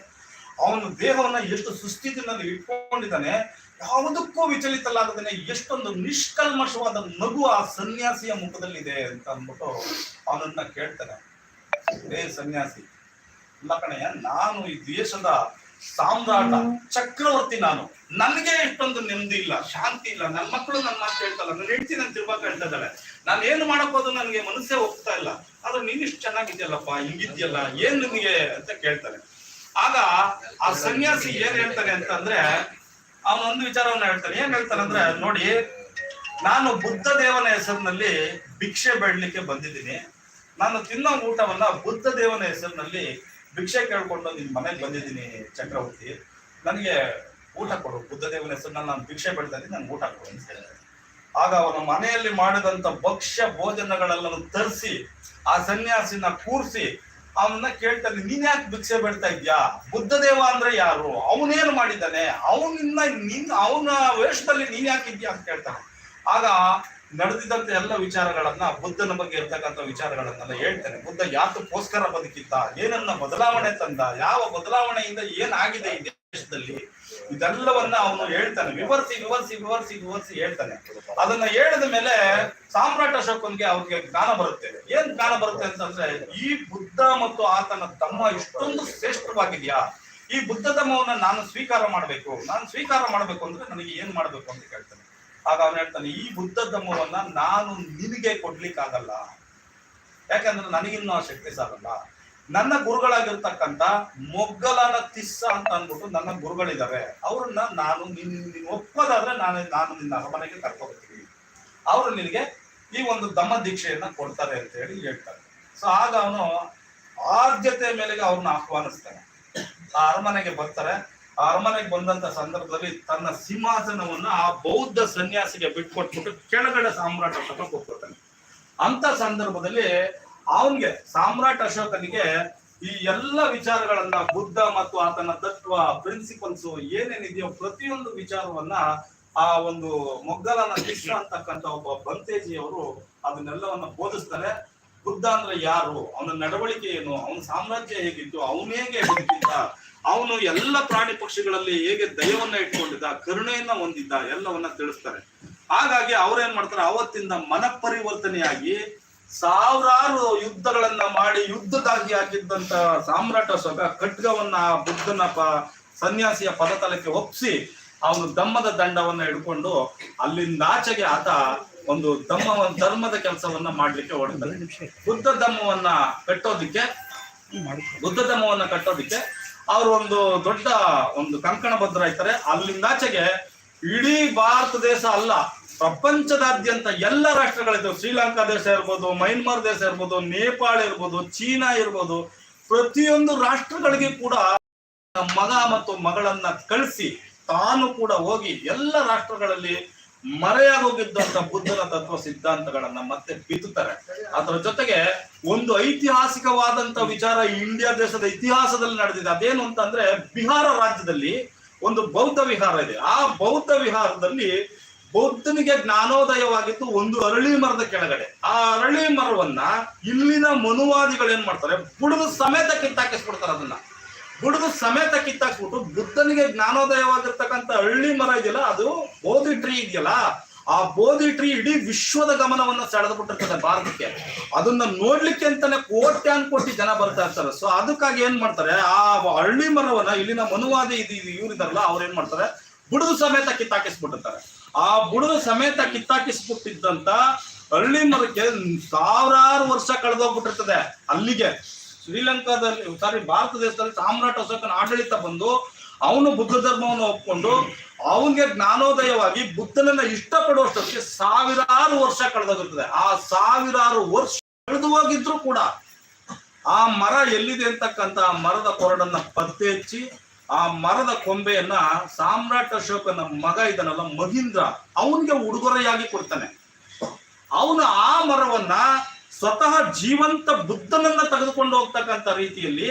A: ಅವನ ದೇಹವನ್ನ ಎಷ್ಟು ಸುಸ್ಥಿತಿನಲ್ಲಿ ಇಟ್ಕೊಂಡಿದ್ದಾನೆ, ಯಾವುದಕ್ಕೂ ವಿಚಲಿತಲಾಗದೇನೆ ಎಷ್ಟೊಂದು ನಿಷ್ಕಲ್ಮಶವಾದ ನಗು ಆ ಸನ್ಯಾಸಿಯ ಮುಖದಲ್ಲಿದೆ ಅಂತ ಅಂದ್ಬಿಟ್ಟು ಅವನನ್ನ ಕೇಳ್ತಾನೆ. ಏ ಸನ್ಯಾಸಿ ಇಲ್ಲ ಕಣಯ್ಯ ನಾನು ಈ ದೇಶದ ಸಾಮ್ರಾಟ ಚಕ್ರವರ್ತಿ ನಾನು. ನನಗೆ ಇಷ್ಟೊಂದು ನೆಮ್ಮದಿ ಇಲ್ಲ ಶಾಂತಿ ಇಲ್ಲ. ನನ್ನ ಮಕ್ಕಳು ನನ್ನ ಮಾತು ಹೇಳ್ತಲ್ಲ ನನ್ನ ಹೆಂಡತಿ ನನ್ನ ತಿರ್ಬಾಕ ಹೇಳ್ತಾ ಇದ್ದಾಳೆ ನಾನು ಏನು ಮಾಡಕ್ ಹೋದ್ರು ನನಗೆ ಮನಸ್ಸೇ ಹೋಗ್ತಾ ಇಲ್ಲ. ಆದ್ರೆ ನೀನಿಷ್ಟು ಇಷ್ಟು ಚೆನ್ನಾಗಿದ್ಯಲ್ಲಪ್ಪ ಹಿಂಗಿದ್ಯಲ್ಲ ಏನ್ ನಿಮಗೆ ಅಂತ ಕೇಳ್ತಾನೆ ಆಗ ಆ ಸನ್ಯಾಸಿ ಏನ್ ಹೇಳ್ತಾನೆ ಅಂತಂದ್ರೆ ಅವನ ಒಂದು ವಿಚಾರವನ್ನ ಹೇಳ್ತಾನೆ. ಏನ್ ಹೇಳ್ತಾನೆ ಅಂದ್ರೆ ನೋಡಿ ನಾನು ಬುದ್ಧ ದೇವನ ಹೆಸರಿನಲ್ಲಿ ಭಿಕ್ಷೆ ಬೇಡ್ಲಿಕ್ಕೆ ಬಂದಿದ್ದೀನಿ. ನಾನು ತಿನ್ನೋ ಊಟವನ್ನ ಬುದ್ಧ ದೇವನ ಹೆಸರಿನಲ್ಲಿ ಭಿಕ್ಷೆ ಕೇಳ್ಕೊಂಡು ನಿನ್ ಮನೆಗೆ ಬಂದಿದ್ದೀನಿ ಚಕ್ರವರ್ತಿ, ನನಗೆ ಊಟ ಕೊಡು. ಬುದ್ಧ ದೇವನ ಹೆಸರನ್ನ ನಾನು ಭಿಕ್ಷೆ ಬಿಡ್ತಾ ಇದ್ದೀನಿ ನನ್ಗೆ ಊಟ ಕೊಡು ಅಂತ ಹೇಳಿದೆ ಆಗ ಅವನ ಮನೆಯಲ್ಲಿ ಮಾಡಿದಂತ ಭಕ್ಷ್ಯ ಭೋಜನಗಳೆಲ್ಲನೂ ತರಿಸಿ, ಆ ಸನ್ಯಾಸಿನ ಕೂರಿಸಿ ಅವನ್ನ ಕೇಳ್ತಾನೆ ನೀನ್ ಯಾಕೆ ಭಿಕ್ಷೆ ಬೆಳ್ತಾ ಇದ್ಯಾ? ಬುದ್ಧ ದೇವ ಅಂದ್ರೆ ಯಾರು? ಅವನೇನು ಮಾಡಿದ್ದಾನೆ? ಅವನಿನ್ನ ನಿನ್, ಅವನ ವೇಷದಲ್ಲಿ ನೀನ್ ಯಾಕೆ ಇದ್ಯಾ ಅಂತ ಕೇಳ್ತಾನೆ. ಆಗ ನಡೆದಿದ್ದಂತ ಎಲ್ಲ ವಿಚಾರಗಳನ್ನ ಬುದ್ಧನ ಬಗ್ಗೆ ಇರ್ತಕ್ಕಂಥ ವಿಚಾರಗಳನ್ನೆಲ್ಲ ಹೇಳ್ತಾನೆ. ಬುದ್ಧ ಯಾತಕ್ಕೋಸ್ಕರ ಬದುಕಿದ್ದ ಏನನ್ನ ಬದಲಾವಣೆ ತಂದ, ಯಾವ ಬದಲಾವಣೆಯಿಂದ ಏನಾಗಿದೆ ಈ ದೇಶದಲ್ಲಿ, ಇದೆಲ್ಲವನ್ನ ಅವನು ಹೇಳ್ತಾನೆ. ವಿವರಿಸಿ ವಿವರಿಸಿ ವಿವರಿಸಿ ವಿವರಿಸಿ ಹೇಳ್ತಾನೆ. ಅದನ್ನ ಹೇಳಿದ ಮೇಲೆ ಸಾಮ್ರಾಟ ಅಶೋಕನ್ಗೆ ಅವ್ರಿಗೆ ಜ್ಞಾನ ಬರುತ್ತೆ. ಏನ್ ಜ್ಞಾನ ಬರುತ್ತೆ ಅಂತಂದ್ರೆ, ಈ ಬುದ್ಧ ಮತ್ತು ಆತನ ತಮ್ಮ ಇಷ್ಟೊಂದು ಶ್ರೇಷ್ಠವಾಗಿದ್ಯಾ? ಈ ಬುದ್ಧ ತಮ್ಮವನ್ನ ನಾನು ಸ್ವೀಕಾರ ಮಾಡಬೇಕು. ನಾನು ಸ್ವೀಕಾರ ಮಾಡಬೇಕು ಅಂದ್ರೆ ನನಗೆ ಏನ್ ಮಾಡ್ಬೇಕು ಅಂತ ಕೇಳ್ತಾನೆ. ಆಗ ಅವನು ಹೇಳ್ತಾನೆ, ಈ ಬುದ್ಧ ಧಮ್ಮವನ್ನ ನಾನು ನಿನಗೆ ಕೊಡ್ಲಿಕ್ಕಾಗಲ್ಲ. ಯಾಕಂದ್ರೆ ನನಗಿನ್ನೂ ಆ ಶಕ್ತಿ ಸಾಲಲ್ಲ. ನನ್ನ ಗುರುಗಳಾಗಿರ್ತಕ್ಕಂಥ ಮೊಗ್ಗಲನ ತಿಸ್ಸ ಅಂತ ಅಂದ್ಬಿಟ್ಟು ನನ್ನ ಗುರುಗಳಿದ್ದಾರೆ ಅವ್ರನ್ನ ನಾನು ನಿನ್, ನೀನ್ ಒಪ್ಪೋದಾದ್ರೆ ನಾನು ನಾನು ನಿನ್ನ ಅರಮನೆಗೆ ಕರ್ಕೊಬರ್ತೀನಿ ಅವರು ನಿನಗೆ ಈ ಒಂದು ದಮ್ಮ ದೀಕ್ಷೆಯನ್ನ ಕೊಡ್ತಾರೆ ಅಂತ ಹೇಳಿ ಹೇಳ್ತಾರೆ. ಸೊ ಆಗ ಅವನು ಆದ್ಯತೆ ಮೇಲೆಗೆ ಅವ್ರನ್ನ ಆಹ್ವಾನಿಸ್ತಾನೆ. ಆ ಅರಮನೆಗೆ ಬರ್ತಾರೆ. ಆ ಅರಮನೆಗೆ ಬಂದಂತ ಸಂದರ್ಭದಲ್ಲಿ ತನ್ನ ಸಿಂಹಾಸನವನ್ನ ಆ ಬೌದ್ಧ ಸನ್ಯಾಸಿಗೆ ಬಿಟ್ಕೊಟ್ಬಿಟ್ಟು ಕೆಳಗಡೆ ಸಾಮ್ರಾಟ ಅಶೋಕ ಕೂತ್ಕೊಳ್ತಾನೆ ಅಂತ ಸಂದರ್ಭದಲ್ಲಿ ಅವನ್ಗೆ ಸಾಮ್ರಾಟ್ ಅಶೋಕನಿಗೆ ಈ ಎಲ್ಲ ವಿಚಾರಗಳನ್ನ ಬುದ್ಧ ಮತ್ತು ಆತನ ತತ್ವ ಪ್ರಿನ್ಸಿಪಲ್ಸ್ ಏನೇನಿದೆಯೋ ಪ್ರತಿಯೊಂದು ವಿಚಾರವನ್ನ ಆ ಒಂದು ಮೊಗ್ಗಲನ ಶಿಷ್ಯ ಅಂತಕ್ಕಂಥ ಒಬ್ಬ ಬಂತೇಜಿಯವರು ಅದನ್ನೆಲ್ಲವನ್ನ ಬೋಧಿಸ್ತಾರೆ. ಬುದ್ಧ ಅಂದ್ರೆ ಯಾರು? ಅವನ ನಡವಳಿಕೆ ಏನು? ಅವನ ಸಾಮ್ರಾಜ್ಯ ಹೇಗಿತ್ತು? ಅವನೇಗೆ ಹೇಗೆ ಬದುಕಿದ್ದ ಅವನು ಎಲ್ಲ ಪ್ರಾಣಿ ಪಕ್ಷಿಗಳಲ್ಲಿ ಹೇಗೆ ದಯವನ್ನ ಇಟ್ಕೊಂಡಿದ್ದ, ಕರುಣೆಯನ್ನ ಹೊಂದಿದ್ದ ಎಲ್ಲವನ್ನ ತಿಳಿಸ್ತಾರೆ. ಹಾಗಾಗಿ ಅವ್ರೇನ್ ಮಾಡ್ತಾರೆ, ಅವತ್ತಿಂದ ಮನಪರಿವರ್ತನೆಯಾಗಿ ಸಾವಿರಾರು ಯುದ್ಧಗಳನ್ನ ಮಾಡಿ ಯುದ್ಧದಾಗಿ ಹಾಕಿದ್ದಂತ ಸಾಮ್ರಾಟ ಸ್ವಗ ಖಡ್ಗವನ್ನ ಬುದ್ಧನ ಪ, ಸನ್ಯಾಸಿಯ ಪದತಲಕ್ಕೆ ಒಪ್ಸಿ ಅವನು ದಮ್ಮದ ದಂಡವನ್ನ ಹಿಡ್ಕೊಂಡು ಅಲ್ಲಿಂದ ಆಚೆಗೆ ಆತ ಒಂದು ದಮ್ಮ ಧರ್ಮದ ಕೆಲಸವನ್ನ ಮಾಡ್ಲಿಕ್ಕೆ ಹೊಡ್ತಾರೆ ಬುದ್ಧ ಧಮ್ಮವನ್ನ ಕಟ್ಟೋದಿಕ್ಕೆ, ಬುದ್ಧ ಧಮ್ಮವನ್ನ ಕಟ್ಟೋದಿಕ್ಕೆ ಅವರು ಒಂದು ದೊಡ್ಡ ಒಂದು ಕಂಕಣ ಬದ್ಧರಾಯ್ತಾರೆ ಅಲ್ಲಿಂದಾಚೆಗೆ ಇಡೀ ಭಾರತ ದೇಶ ಅಲ್ಲ, ಪ್ರಪಂಚದಾದ್ಯಂತ ಎಲ್ಲ ರಾಷ್ಟ್ರಗಳಿದ್ದವು. ಶ್ರೀಲಂಕಾ ದೇಶ ಇರ್ಬೋದು, ಮೈನ್ಮಾರ್ ದೇಶ ಇರ್ಬೋದು, ನೇಪಾಳ ಇರ್ಬೋದು, ಚೀನಾ ಇರ್ಬೋದು, ಪ್ರತಿಯೊಂದು ರಾಷ್ಟ್ರಗಳಿಗೆ ಕೂಡ ಮಗ ಮತ್ತು ಮಗಳನ್ನ ಕಳಿಸಿ ತಾನು ಕೂಡ ಹೋಗಿ ಎಲ್ಲ ರಾಷ್ಟ್ರಗಳಲ್ಲಿ ಮರೆಯಾಗೋಗಿದ್ದಂತ ಬುದ್ಧನ ತತ್ವ ಸಿದ್ಧಾಂತಗಳನ್ನ ಮತ್ತೆ ಬಿತ್ತುತ್ತಾರೆ. ಅದರ ಜೊತೆಗೆ ಒಂದು ಐತಿಹಾಸಿಕವಾದಂತ ವಿಚಾರ ಇಂಡಿಯಾ ದೇಶದ ಇತಿಹಾಸದಲ್ಲಿ ನಡೆದಿದೆ. ಅದೇನು ಅಂತಂದ್ರೆ ಬಿಹಾರ ರಾಜ್ಯದಲ್ಲಿ ಒಂದು ಬೌದ್ಧ ವಿಹಾರ ಇದೆ. ಆ ಬೌದ್ಧ ವಿಹಾರದಲ್ಲಿ ಬೌದ್ಧನಿಗೆ ಜ್ಞಾನೋದಯವಾಗಿತ್ತು ಒಂದು ಅರಳಿ ಮರದ ಕೆಳಗಡೆ. ಆ ಅರಳಿ ಮರವನ್ನ ಇಲ್ಲಿನ ಮನುವಾದಿಗಳು ಏನ್ ಮಾಡ್ತಾರೆ? ಬುಡದ ಸಮೇತ ಕಿತ್ತಾಕಿಸ್ಬಿಡ್ತಾರೆ ಅದನ್ನ. ಬುಡದ ಸಮೇತ ಕಿತ್ತಾಕ್ಬಿಟ್ಟು ಬುದ್ಧನಿಗೆ ಜ್ಞಾನೋದಯವಾಗಿರ್ತಕ್ಕಂಥ ಹಳ್ಳಿ ಮರ ಇದೆಯಲ್ಲ, ಅದು ಬೋಧಿ ಟ್ರೀ ಇದೆಯಲ್ಲ, ಆ ಬೋಧಿ ಟ್ರೀ ಇಡೀ ವಿಶ್ವದ ಗಮನವನ್ನ ಸೆಳೆದು ಬಿಟ್ಟಿರ್ತದೆ ಭಾರತಕ್ಕೆ. ಅದನ್ನ ನೋಡ್ಲಿಕ್ಕೆ ಅಂತಾನೆ ಕೋಟ್ಯಾನ್ ಕೋಟಿ ಜನ ಬರ್ತಾ ಇರ್ತಾರೆ. ಸೊ ಅದಕ್ಕಾಗಿ ಏನ್ ಮಾಡ್ತಾರೆ, ಆ ಹಳ್ಳಿ ಮರವನ್ನ, ಇಲ್ಲಿನ ಮನುವಾದಿ ಇದು ಇವ್ರಿದಾರಲ್ಲ ಅವ್ರು ಏನ್ ಮಾಡ್ತಾರೆ ಬುಡದ ಸಮೇತ ಕಿತ್ತಾಕಿಸ್ಬಿಟ್ಟಿರ್ತಾರೆ. ಆ ಬುಡದ ಸಮೇತ ಕಿತ್ತಾಕಿಸ್ಬಿಟ್ಟಿದ್ದಂತ ಹಳ್ಳಿ ಮರಕ್ಕೆ ಸಾವಿರಾರು ವರ್ಷ ಕಳೆದೋಗ್ಬಿಟ್ಟಿರ್ತದೆ ಅಲ್ಲಿಗೆ. ಶ್ರೀಲಂಕಾದಲ್ಲಿ ಸಾರಿ ಭಾರತ ದೇಶದಲ್ಲಿ ಸಾಮ್ರಾಟ ಅಶೋಕನ ಆಡಳಿತ ಬಂದು ಅವನು ಬುದ್ಧ ಧರ್ಮವನ್ನು ಒಪ್ಕೊಂಡು ಅವನಿಗೆ ಜ್ಞಾನೋದಯವಾಗಿ ಬುದ್ಧನನ್ನ ಇಷ್ಟಪಡುವಷ್ಟಕ್ಕೆ ಸಾವಿರಾರು ವರ್ಷ ಕಳೆದೋಗಿರ್ತದೆ. ಆ ಸಾವಿರಾರು ವರ್ಷ ಕಳೆದು ಹೋಗಿದ್ರು ಕೂಡ ಆ ಮರ ಎಲ್ಲಿದೆ ಅಂತಕ್ಕಂತ ಆ ಮರದ ಕೊರಡನ್ನ ಪತ್ತೆ ಹಚ್ಚಿ ಆ ಮರದ ಕೊಂಬೆಯನ್ನ ಸಾಮ್ರಾಟ್ ಅಶೋಕನ ಮಗ ಇದನ್ನಲ್ಲ ಮಹೀಂದ್ರ ಅವನಿಗೆ ಉಡುಗೊರೆಯಾಗಿ ಕೊಡ್ತಾನೆ. ಅವನು ಆ ಮರವನ್ನ ಸ್ವತಃ ಜೀವಂತ ಬುದ್ಧನನ್ನ ತೆಗೆದುಕೊಂಡು ಹೋಗ್ತಕ್ಕಂತ ರೀತಿಯಲ್ಲಿ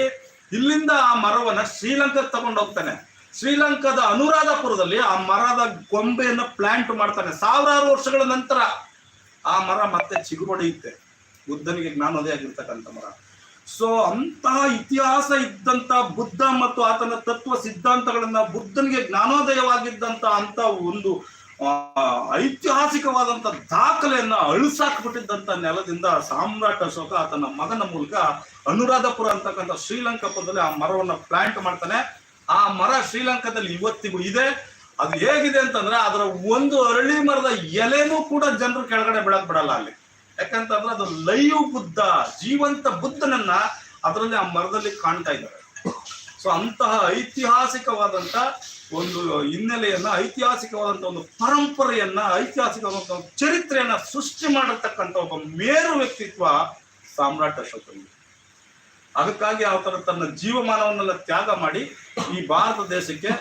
A: ಇಲ್ಲಿಂದ ಆ ಮರವನ್ನ ಶ್ರೀಲಂಕಾಕ್ಕೆ ತಗೊಂಡು ಹೋಗ್ತಾನೆ. ಶ್ರೀಲಂಕಾದ ಅನುರಾಧಪುರದಲ್ಲಿ ಆ ಮರದ ಗೊಂಬೆಯನ್ನು ಪ್ಲಾಂಟ್ ಮಾಡ್ತಾನೆ. ಸಾವಿರಾರು ವರ್ಷಗಳ ನಂತರ ಆ ಮರ ಮತ್ತೆ ಚಿಗುರೊಡೆಯುತ್ತೆ ಬುದ್ಧನಿಗೆ ಜ್ಞಾನೋದಯ ಆಗಿರ್ತಕ್ಕಂಥ ಮರ. ಸೊ ಅಂತಹ ಇತಿಹಾಸ ಇದ್ದಂತ ಬುದ್ಧ ಮತ್ತು ಆತನ ತತ್ವ ಸಿದ್ಧಾಂತಗಳನ್ನ ಬುದ್ಧನಿಗೆ ಜ್ಞಾನೋದಯವಾಗಿದ್ದಂತ ಅಂತ ಒಂದು ಆ, ಐತಿಹಾಸಿಕವಾದಂತ ದಾಖಲೆಯನ್ನ ಅಳಿಸಾಕ್ಬಿಟ್ಟಿದ್ದಂತ ನೆಲದಿಂದ ಸಾಮ್ರಾಟ್ ಅಶೋಕ ಆತನ ಮಗನ ಮೂಲಕ ಅನುರಾಧಪುರ ಅಂತಕ್ಕಂಥ ಶ್ರೀಲಂಕಾಪುರದಲ್ಲಿ ಆ ಮರವನ್ನ ಪ್ಲಾಂಟ್ ಮಾಡ್ತಾನೆ. ಆ ಮರ ಶ್ರೀಲಂಕಾದಲ್ಲಿ ಇವತ್ತಿಗೂ ಇದೆ. ಅದು ಹೇಗಿದೆ ಅಂತಂದ್ರೆ ಅದರ ಒಂದು ಅರಳಿ ಮರದ ಎಲೆನೂ ಕೂಡ ಜನರು ಕೆಳಗಡೆ ಬೆಳಕ್ ಬಿಡಲ್ಲ ಅಲ್ಲಿ. ಯಾಕಂತಂದ್ರೆ ಅದು ಲೈವ್ ಬುದ್ಧ ಜೀವಂತ ಬುದ್ಧನನ್ನ ಅದರಲ್ಲಿ ಆ ಮರದಲ್ಲಿ ಕಾಣ್ತಾ ಇದ್ದಾರೆ. ಸೊ ಅಂತಹ ಐತಿಹಾಸಿಕವಾದಂತ ಒಂದು ಹಿನ್ನೆಲೆಯನ್ನ, ಐತಿಹಾಸಿಕವಾದಂತ ಒಂದು ಪರಂಪರೆಯನ್ನ, ಐತಿಹಾಸಿಕವಾದಂತ ಒಂದು ಚರಿತ್ರೆಯನ್ನ ಸೃಷ್ಟಿ ಮಾಡಿರ್ತಕ್ಕಂಥ ಒಬ್ಬ ಮೇರು ವ್ಯಕ್ತಿತ್ವ ಸಾಮ್ರಾಟ್ ಅಶೋಕನಿಗೆ ಅದಕ್ಕಾಗಿ ಆತನ ತನ್ನ ಜೀವಮಾನವನ್ನೆಲ್ಲ ತ್ಯಾಗ ಮಾಡಿ ಈ ಭಾರತ ದೇಶಕ್ಕೆ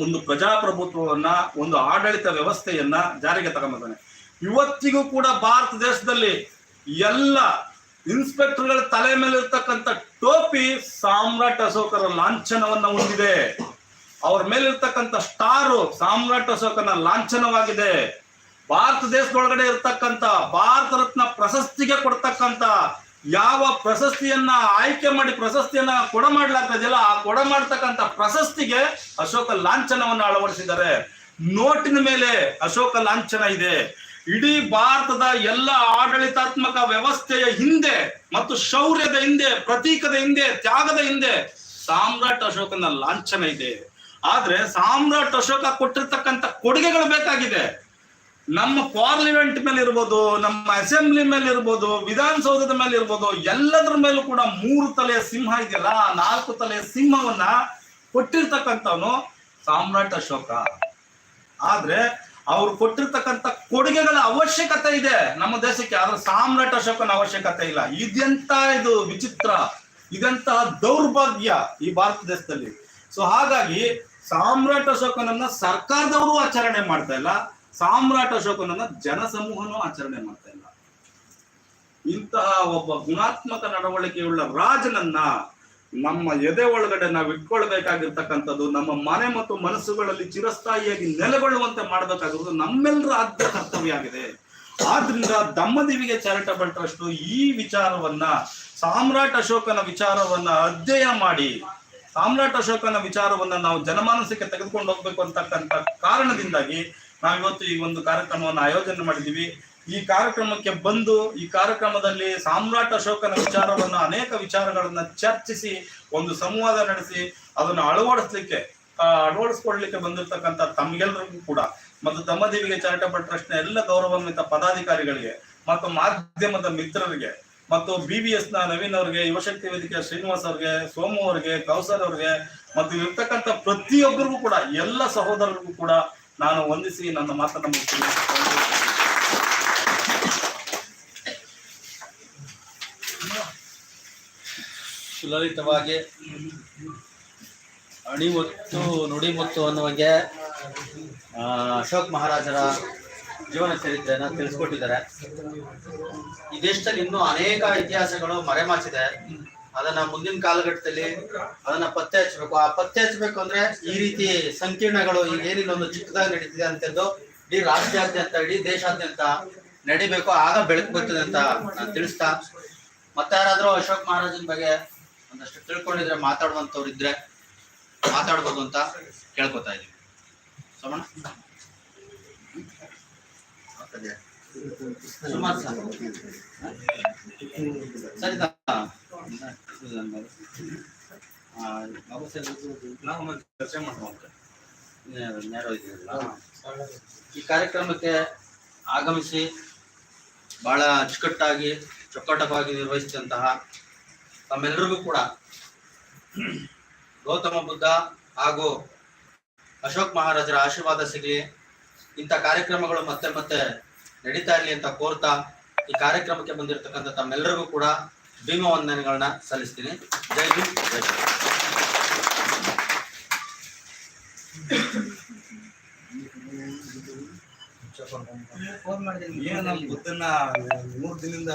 A: ಒಂದು ಪ್ರಜಾಪ್ರಭುತ್ವವನ್ನ, ಒಂದು ಆಡಳಿತ ವ್ಯವಸ್ಥೆಯನ್ನ ಜಾರಿಗೆ ತಗೊಂಡಿದ್ದಾನೆ. ಇವತ್ತಿಗೂ ಕೂಡ ಭಾರತ ದೇಶದಲ್ಲಿ ಎಲ್ಲ ಇನ್ಸ್ಪೆಕ್ಟರ್ಗಳ ತಲೆ ಮೇಲೆ ಇರ್ತಕ್ಕಂಥ ಟೋಪಿ ಸಾಮ್ರಾಟ್ ಅಶೋಕರ ಲಾಂಛನವನ್ನ ಹೊಂದಿದೆ ಅವ್ರ ಮೇಲಿರ್ತಕ್ಕಂಥ ಸ್ಟಾರು ಸಾಮ್ರಾಟ್ ಅಶೋಕನ ಲಾಂಛನವಾಗಿದೆ. ಭಾರತ ದೇಶದೊಳಗಡೆ ಇರ್ತಕ್ಕಂಥ ಭಾರತ ರತ್ನ ಪ್ರಶಸ್ತಿಗೆ ಕೊಡ್ತಕ್ಕಂಥ ಯಾವ ಪ್ರಶಸ್ತಿಯನ್ನ ಆಯ್ಕೆ ಮಾಡಿ ಪ್ರಶಸ್ತಿಯನ್ನ ಕೊಡ ಮಾಡ್ಲಾಗ್ತದೆಯಲ್ಲ ಆ ಕೊಡ ಮಾಡ್ತಕ್ಕಂಥ ಪ್ರಶಸ್ತಿಗೆ ಅಶೋಕ ಲಾಂಛನವನ್ನು ಅಳವಡಿಸಿದ್ದಾರೆ. ನೋಟಿನ ಮೇಲೆ ಅಶೋಕ ಲಾಂಛನ ಇದೆ. ಇಡೀ ಭಾರತದ ಎಲ್ಲ ಆಡಳಿತಾತ್ಮಕ ವ್ಯವಸ್ಥೆಯ ಹಿಂದೆ ಮತ್ತು ಶೌರ್ಯದ ಹಿಂದೆ, ಪ್ರತೀಕದ ಹಿಂದೆ, ತ್ಯಾಗದ ಹಿಂದೆ ಸಾಮ್ರಾಟ್ ಅಶೋಕನ ಲಾಂಛನ ಇದೆ. ಆದ್ರೆ ಸಾಮ್ರಾಟ್ ಅಶೋಕ ಕೊಟ್ಟಿರ್ತಕ್ಕಂಥ ಕೊಡುಗೆಗಳು ಬೇಕಾಗಿದೆ. ನಮ್ಮ ಪಾರ್ಲಿಮೆಂಟ್ ಮೇಲೆ ಇರ್ಬೋದು, ನಮ್ಮ ಅಸೆಂಬ್ಲಿ ಮೇಲೆ ಇರ್ಬೋದು, ವಿಧಾನಸೌಧದ ಮೇಲೆ ಇರ್ಬೋದು, ಎಲ್ಲದರ ಮೇಲೂ ಕೂಡ ಮೂರು ತಲೆಯ ಸಿಂಹ ಇದೆಯಲ್ಲ ಆ ನಾಲ್ಕು ತಲೆಯ ಸಿಂಹವನ್ನ ಕೊಟ್ಟಿರ್ತಕ್ಕಂಥವನು ಸಾಮ್ರಾಟ್ ಅಶೋಕ. ಆದ್ರೆ ಅವ್ರು ಕೊಟ್ಟಿರ್ತಕ್ಕಂಥ ಕೊಡುಗೆಗಳ ಅವಶ್ಯಕತೆ ಇದೆ ನಮ್ಮ ದೇಶಕ್ಕೆ, ಆದ್ರೆ ಸಾಮ್ರಾಟ್ ಅಶೋಕನ ಅವಶ್ಯಕತೆ ಇಲ್ಲ. ಇದೆಂತ ಇದು ವಿಚಿತ್ರ, ಇದೆಂತಹ ದೌರ್ಭಾಗ್ಯ ಈ ಭಾರತ ದೇಶದಲ್ಲಿ. ಸೊ ಹಾಗಾಗಿ ಸಾಮ್ರಾಟ್ ಅಶೋಕನನ್ನ ಸರ್ಕಾರದವರು ಆಚರಣೆ ಮಾಡ್ತಾ ಇಲ್ಲ. ಸಾಮ್ರಾಟ ಅಶೋಕನನ್ನ ಜನಸಮೂಹನೂ ಆಚರಣೆ ಮಾಡ್ತಾ ಇಲ್ಲ. ಇಂತಹ ಒಬ್ಬ ಗುಣಾತ್ಮಕ ನಡವಳಿಕೆಯುಳ್ಳ ರಾಜನನ್ನ ನಮ್ಮ ಎದೆ ಒಳಗಡೆ ನಾವು ಇಟ್ಕೊಳ್ಬೇಕಾಗಿರ್ತಕ್ಕಂಥದ್ದು, ನಮ್ಮ ಮನೆ ಮತ್ತು ಮನಸ್ಸುಗಳಲ್ಲಿ ಚಿರಸ್ಥಾಯಿಯಾಗಿ ನೆಲೆಗೊಳ್ಳುವಂತೆ ಮಾಡಬೇಕಾಗಿರೋದು ನಮ್ಮೆಲ್ಲರ ಆದ್ಯ ಕರ್ತವ್ಯ ಆಗಿದೆ. ಆದ್ರಿಂದ ದಮ್ಮದಿವಿಗೆ ಚಾರಿಟಬಲ್ ಟ್ರಸ್ಟ್ ಈ ವಿಚಾರವನ್ನ, ಸಾಮ್ರಾಟ್ ಅಶೋಕನ ವಿಚಾರವನ್ನ ಅಧ್ಯಯನ ಮಾಡಿ ಸಾಮ್ರಾಟ್ ಅಶೋಕನ ವಿಚಾರವನ್ನ ನಾವು ಜನಮಾನಸಕ್ಕೆ ತೆಗೆದುಕೊಂಡು ಹೋಗ್ಬೇಕು ಅಂತಕ್ಕಂಥ ಕಾರಣದಿಂದಾಗಿ ನಾವಿವತ್ತು ಈ ಒಂದು ಕಾರ್ಯಕ್ರಮವನ್ನು ಆಯೋಜನೆ ಮಾಡಿದ್ದೀವಿ. ಈ ಕಾರ್ಯಕ್ರಮಕ್ಕೆ ಬಂದು ಈ ಕಾರ್ಯಕ್ರಮದಲ್ಲಿ ಸಾಮ್ರಾಟ್ ಅಶೋಕನ ವಿಚಾರವನ್ನ ಅನೇಕ ವಿಚಾರಗಳನ್ನ ಚರ್ಚಿಸಿ, ಒಂದು ಸಂವಾದ ನಡೆಸಿ, ಅದನ್ನು ಅಳವಡಿಸ್ಲಿಕ್ಕೆ ಅಳವಡಿಸ್ಕೊಳ್ಲಿಕ್ಕೆ ಬಂದಿರತಕ್ಕಂಥ ತಮ್ಗೆಲ್ಲರಿಗೂ ಕೂಡ, ಮತ್ತು ದಮ್ಮದೇವಿಗೆ ಚಾರಿಟಬಲ್ ಟ್ರಸ್ಟ್ನ ಎಲ್ಲ ಗೌರವಾನ್ವಿತ ಪದಾಧಿಕಾರಿಗಳಿಗೆ, ಮತ್ತು ಮಾಧ್ಯಮದ ಮಿತ್ರರಿಗೆ ಮತ್ತು ಬಿ ಬಿ ಎಸ್ನ ನವೀನ್ ಅವರಿಗೆ, ಯುವಶಕ್ತಿ ವೇದಿಕೆ ಶ್ರೀನಿವಾಸ್ ಅವ್ರಿಗೆ, ಸೋಮು ಅವ್ರಿಗೆ, ಕೌಸರ್ ಅವ್ರಿಗೆ, ಮತ್ತು ಇರ್ತಕ್ಕಂಥ ಪ್ರತಿಯೊಬ್ಬರಿಗೂ ಕೂಡ, ಎಲ್ಲ ಸಹೋದರರಿಗೂ ಕೂಡ ನಾನು ವಂದಿಸಿ ನನ್ನ ಮಾತನ್ನು ಮುಗಿಸ್ತೀನಿ.
B: ಸುಲಲಿತವಾಗಿ ಅಣಿಮುತ್ತು ನುಡಿಮುತ್ತು ಅನ್ನುವಂಗೆ ಅಶೋಕ್ ಮಹಾರಾಜರ ಜೀವನ ಚರಿತ್ರೆಯನ್ನ ತಿಳಿಸ್ಕೊಟ್ಟಿದ್ದಾರೆ. ಈ ದೇಶದಲ್ಲಿ ಇನ್ನೂ ಅನೇಕ ಇತಿಹಾಸಗಳು ಮರೆಮಾಚಿದೆ. ಅದನ್ನ ಮುಂದಿನ ಕಾಲಘಟ್ಟದಲ್ಲಿ ಅದನ್ನ ಪತ್ತೆ ಹಚ್ಚಬೇಕು ಆ ಪತ್ತೆ ಹಚ್ಚಬೇಕು ಅಂದ್ರೆ ಈ ರೀತಿ ಸಂಕೀರ್ಣಗಳು ಈಗ ಏನಿಲ್ಲ, ಒಂದು ಚಿಕ್ಕದಾಗಿ ನಡೀತಿದೆ ಅಂತದ್ದು ಇಡೀ ರಾಜ್ಯಾದ್ಯಂತ ಇಡೀ ದೇಶಾದ್ಯಂತ ನಡಿಬೇಕು. ಆಗ ಬೆಳಕು ಬರ್ತದೆ ಅಂತ ನಾನು ತಿಳಿಸ್ತಾ. ಮತ್ತೆ ಯಾರಾದ್ರೂ ಅಶೋಕ್ ಮಹಾರಾಜನ ಬಗ್ಗೆ ಒಂದಷ್ಟು ತಿಳ್ಕೊಂಡಿದ್ರೆ ಮಾತಾಡುವಂತವ್ರು ಇದ್ರೆ ಮಾತಾಡ್ಬೋದು ಅಂತ ಕೇಳ್ಕೊತಾ ಇದೀವಿ ಸೋಮಣ್ಣ? ಈ ಕಾರ್ಯಕ್ರಮಕ್ಕೆ ಆಗಮಿಸಿ ಬಹಳ ಅಚ್ಚುಕಟ್ಟಾಗಿ ಚೊಕ್ಕಟವಾಗಿ ನಿರ್ವಹಿಸಿದಂತಹ ತಮ್ಮೆಲ್ಲರಿಗೂ ಕೂಡ ಗೌತಮ ಬುದ್ಧ ಹಾಗೂ ಅಶೋಕ್ ಮಹಾರಾಜರ ಆಶೀರ್ವಾದ ಸಿಗಲಿ. ಇಂಥ ಕಾರ್ಯಕ್ರಮಗಳು ಮತ್ತೆ ಮತ್ತೆ ನಡೀತಾ ಇರಲಿ ಅಂತ ಕೋರ್ತಾ ಈ ಕಾರ್ಯಕ್ರಮಕ್ಕೆ ಬಂದಿರತಕ್ಕಂಥ ತಮ್ಮೆಲ್ಲರಿಗೂ ಕೂಡ ಭೀಮ ವಂದನೆಗಳನ್ನ ಸಲ್ಲಿಸ್ತೀನಿ ಜೈ ಭೀಮ್ ಜೈ.
A: ಏನು ನಮ್ಮ ಬುದ್ಧನ ಮೂರು ದಿನದಿಂದ